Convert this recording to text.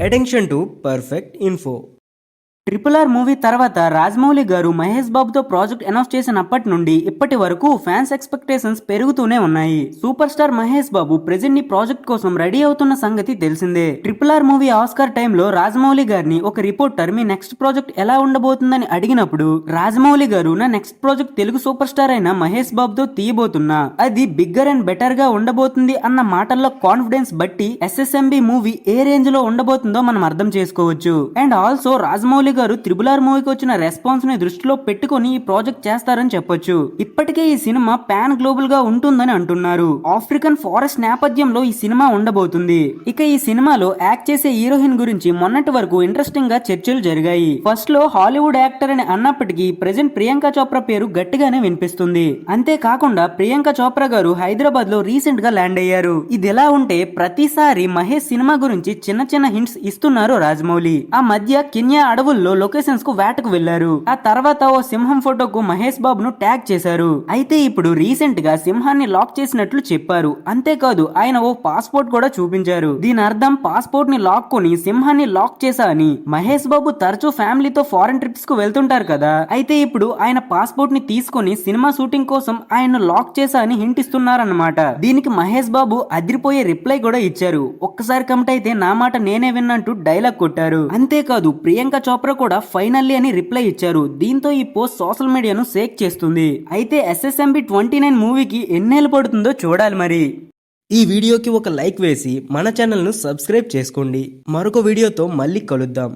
Attention to perfect info. Triple R movie తర్వాత రాజమౌళి గారు మహేష్ బాబుతో ప్రాజెక్ట్ అనౌన్స్ చేసినప్పటి నుండి ఇప్పటి వరకు ఫ్యాన్స్ ఎక్స్పెక్టేషన్స్ పెరుగుతూనే ఉన్నాయి. సూపర్ స్టార్ మహేష్ బాబు ప్రెజెంట్ని ప్రాజెక్ట్ కోసం రెడీ అవుతున్న సంగతి తెలిసిందే. ట్రిపుల్ ఆర్ మూవీ ఆస్కార్ టైంలో రాజమౌళి గారిని ఒక రిపోర్టర్ మీ నెక్స్ట్ ప్రాజెక్ట్ ఎలా ఉండబోతుందని అడిగినప్పుడు రాజమౌళి గారు నా next project Telugu super star అయిన మహేష్ బాబుతో తీయబోతున్నా. అది బిగ్గర్ అండ్ బెటర్గా ఉండబోతుంది అన్న మాటల్లో కాన్ఫిడెన్స్ బట్టి ఎస్ఎస్ఎంబి మూవీ ఏ రేంజ్లో ఉండబోతుందో మనం అర్థం చేసుకోవచ్చు. అండ్ ఆల్సో రాజమౌళి గారు త్రిబుల్ మూవీకి వచ్చిన రెస్పాన్స్ని దృష్టిలో పెట్టుకొని ఈ ప్రాజెక్ట్ చేస్తారని చెప్పొచ్చు. ఇప్పటికే ఈ సినిమా పాన్ గ్లోబల్గా ఉంటుందని అంటున్నారు. ఆఫ్రికన్ ఫారెస్ట్ నేపథ్యంలో ఈ సినిమా ఉండబోతుంది. ఇక ఈ సినిమాలో యాక్ట్ చేసే హీరోయిన్ గురించి మొన్నటి వరకు ఇంట్రెస్టింగ్గా చర్చలు జరిగాయి. ఫస్ట్లో హాలీవుడ్ యాక్టర్ అని అన్నప్పటికీ ప్రెజెంట్ ప్రియాంక చోప్రా పేరు గట్టిగానే వినిపిస్తుంది. అంతేకాకుండా ప్రియాంక చోప్రా గారు హైదరాబాద్లో రీసెంట్గా ల్యాండ్ అయ్యారు. ఇది ఎలా ఉంటే ప్రతిసారి మహేష్ సినిమా గురించి చిన్న చిన్న హింట్స్ ఇస్తున్నారు రాజమౌళి. ఆ మధ్య కిన్యా అడవుల్లో లొకేషన్స్కు వేటకు వెళ్ళారు ఆ తర్వాత ఓ సింహం ఫోటోకు మహేష్ బాబును ట్యాగ్ చేశారు. అయితే ఇప్పుడు రీసెంట్గా సింహాన్ని లాక్ చేసినట్లు చెప్పారు. అంతేకాదు ఆయన ఓ పాస్పోర్ట్ కూడా చూపించారు. దీని అర్థం పాస్పోర్ట్ని లాక్ కొని సింహాన్ని లాక్ చేశా అని. మహేష్ బాబు తరచూ ఫ్యామిలీతో ఫారెన్ ట్రిప్స్కు వెళ్తుంటారు కదా. అయితే ఇప్పుడు ఆయన పాస్పోర్ట్ని తీసుకొని సినిమా షూటింగ్ కోసం ఆయన లాక్ చేశా అని హింట్ ఇస్తున్నారన్నమాట. దీనికి మహేష్ బాబు అదిరిపోయే రిప్లై కూడా ఇచ్చారు. ఒక్కసారి కమిట్ అయితే నా మాట నేనే విన్నంటూ డైలాగ్ కొట్టారు. అంతేకాదు ప్రియాంక చోప్రా కూడా ఫైనల్లీ అని రిప్లై ఇచ్చారు. దీంతో ఈ పోస్ట్ సోషల్ మీడియాను షేక్ చేస్తుంది. అయితే ఎస్ఎస్ఎంబి ట్వంటీ నైన్ మూవీకి ఎన్నేళ్ళు పడుతుందో చూడాలి మరి. ఈ వీడియోకి ఒక లైక్ వేసి మన ఛానల్ను సబ్స్క్రైబ్ చేసుకోండి. మరొక వీడియోతో మళ్ళీ కలుద్దాం.